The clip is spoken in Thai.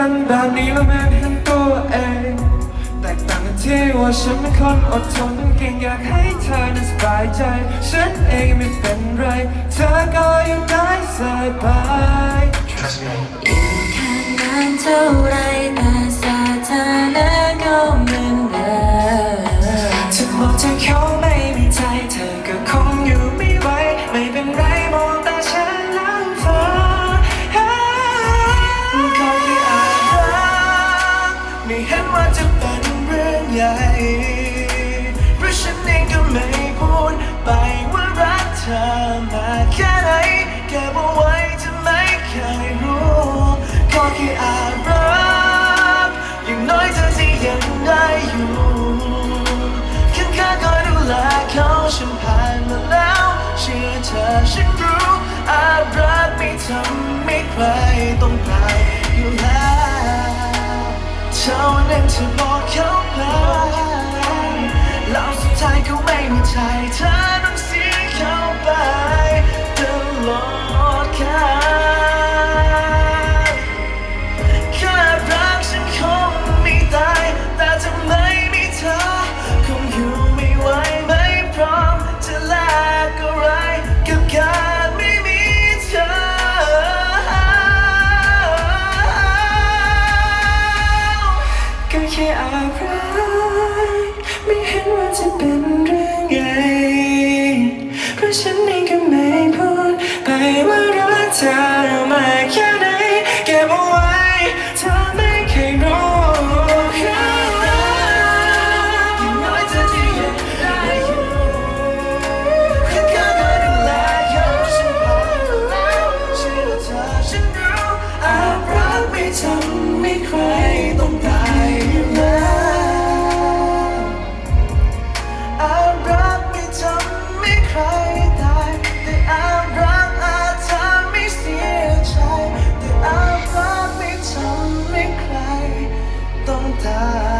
เป็นแบบนี้แล้วแม่เห็นตัวเอง แตกต่างกันที่ว่าฉันเป็นคนอดทนเก่งอยากให้เธอนั้นสบายใจ ฉันเองไม่เป็นไร เธอก็ยังได้สบาย Trust me อยู่แค่นานเท่าไร ไม่เห็นว่าจะเป็นเรื่องใหญ่เพราะฉันเองก็ไม่พูดไปว่ารักเธอมาแค่ไหนแค่บอกไว้จะไม่เคยรู้ก็แค่อาจรักอย่างน้อยเธอที่ยังได้อยู่ข้างๆก็ดูแลเขาฉันผ่านมาแล้ว เชื่อเธอฉันรู้ เท่านั้น รไม่เห็นว่าจะเป็นเรื่องใหญ่เพราะฉันเองก็ไม่พูดไปว่ารักเธอมาแค่ไหน passar.